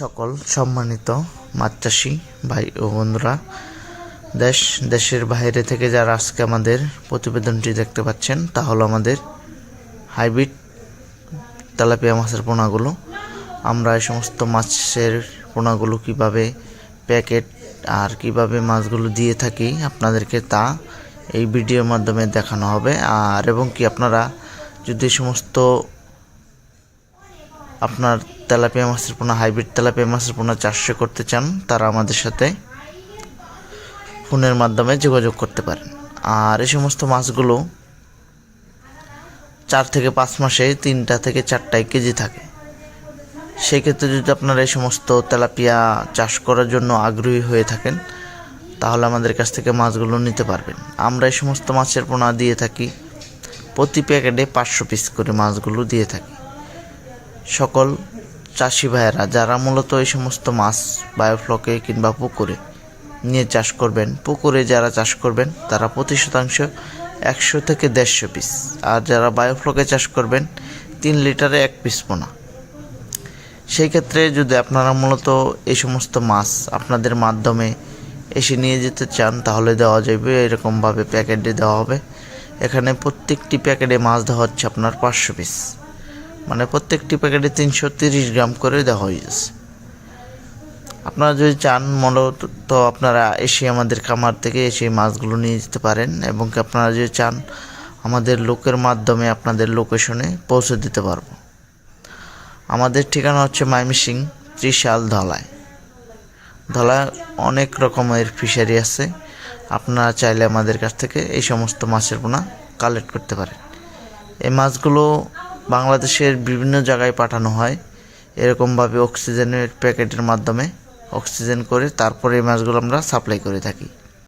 সকল সম্মানিত মাছ চাষি ভাই ও বন্ধুরা, দেশ, দেশের বাইরে থেকে যারা আজকে আমাদের প্রতিবেদনটি দেখতে পাচ্ছেন, তা হলো আমাদের হাইব্রিড তেলাপিয়া মাছের পোনাগুলো। আমরা এই সমস্ত মাছের পোনাগুলো কীভাবে প্যাকেট আর কীভাবে মাছগুলো দিয়ে থাকি আপনাদেরকে তা এই ভিডিওর মাধ্যমে দেখানো হবে। আর এবং কি আপনারা যদি সমস্ত আপনার তেলাপিয়া মাছের পোনা, হাইব্রিড তেলাপিয়া মাছের পোনা চাষ করতে চান, তারা আমাদের সাথে ফোনের মাধ্যমে যোগাযোগ করতে পারেন। আর এই সমস্ত মাছগুলো চার থেকে পাঁচ মাসে তিনটা থেকে চারটায় কেজি থাকে। সেই ক্ষেত্রে যদি আপনারা এই সমস্ত তেলাপিয়া চাষ করার জন্য আগ্রহী হয়ে থাকেন, তাহলে আমাদের কাছ থেকে মাছগুলো নিতে পারবেন। আমরা এই সমস্ত মাছের পোনা দিয়ে থাকি। প্রতি প্যাকেটে পাঁচশো পিস করে মাছগুলো দিয়ে থাকি। সকল চাষি ভাইয়েরা যারা মূলত এই সমস্ত মাছ বায়োফ্লকে কিংবা পুকুরে নিয়ে চাষ করবেন, পুকুরে যারা চাষ করবেন, তারা প্রতি শতাংশ একশো থেকে দেড়শো পিস আর যারা বায়োফ্লকে চাষ করবেন, তিন লিটারে এক পিস পোনা। সেই ক্ষেত্রে যদি আপনারা মূলত এই সমস্ত মাছ আপনাদের মাধ্যমে এসে নিয়ে যেতে চান, তাহলে দেওয়া যাবে, এরকমভাবে প্যাকেটে দেওয়া হবে। এখানে প্রত্যেকটি প্যাকেটে মাছ দেওয়া হচ্ছে আপনার পাঁচশো পিস মানে প্রত্যেকটি প্যাকেটে তিনশো তিরিশ গ্রাম করে দেওয়া হয়েছে আপনারা যদি চান, মূলত তো আপনারা এসে আমাদের খামার থেকে এসে মাছগুলো নিয়ে যেতে পারেন এবং আপনারা যদি চান, আমাদের লোকের মাধ্যমে আপনাদের লোকেশনে পৌঁছে দিতে পারব। আমাদের ঠিকানা হচ্ছে মাইমিসিং ত্রিশাল ধলায় ধলায় অনেক রকমের ফিশারি আছে। আপনারা চাইলে আমাদের কাছ থেকে এই সমস্ত মাছের পোনা কালেক্ট করতে পারেন। এই মাছগুলো বাংলাদেশের বিভিন্ন জায়গায় পাঠানো হয়। এরকমভাবে অক্সিজেনের প্যাকেটের মাধ্যমে অক্সিজেন করে তারপরে এই মাছগুলো আমরা সাপ্লাই করে থাকি।